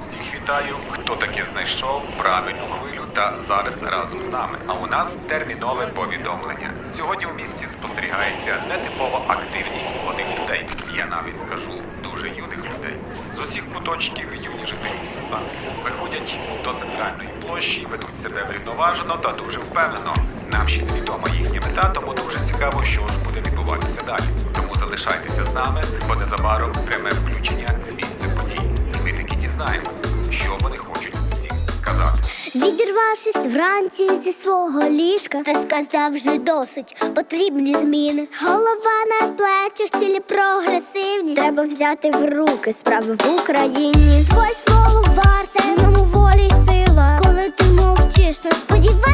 Всіх вітаю, хто таки знайшов правильну хвилю та зараз разом з нами. А у нас термінове повідомлення. Сьогодні у місті спостерігається нетипова активність молодих людей. Я навіть скажу дуже юних людей. З усіх куточків юні жителі міста виходять до центральної площі, ведуть себе врівноважено та дуже впевнено. Нам ще невідома їхня мета, тому дуже цікаво, що ж буде відбуватися далі. Тому залишайтеся з нами, бо незабаром пряме включення з місця подій. Дізнаємось, що вони хочуть всім сказати. Відірвавшись вранці зі свого ліжка, та сказав вже досить потрібні зміни. Голова на плечах, цілі прогресивні. Треба взяти в руки справи в Україні. Твоє слово варте, в ньому волі сила. Коли ти мовчиш, то сподівайся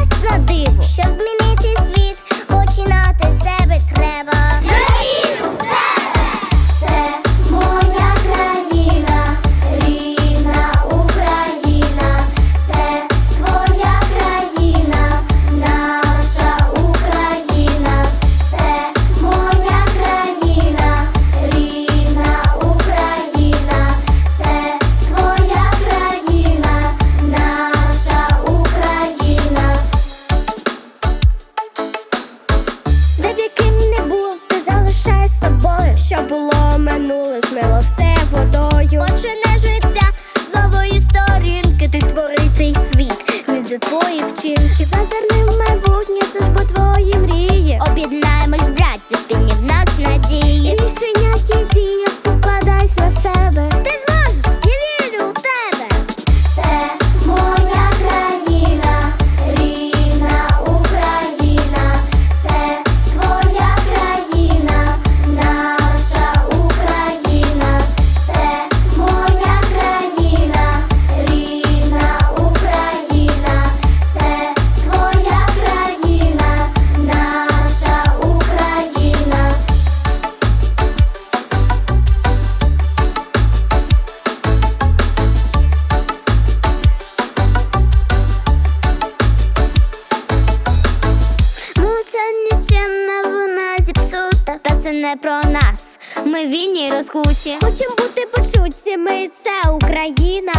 що було минуле, змило все водою. Почине життя з нової сторінки, ти твори цей світ, він за твої вчинки. Зазирни не про нас. Ми вільні розкуті. Хочемо бути почуті, ми це Україна.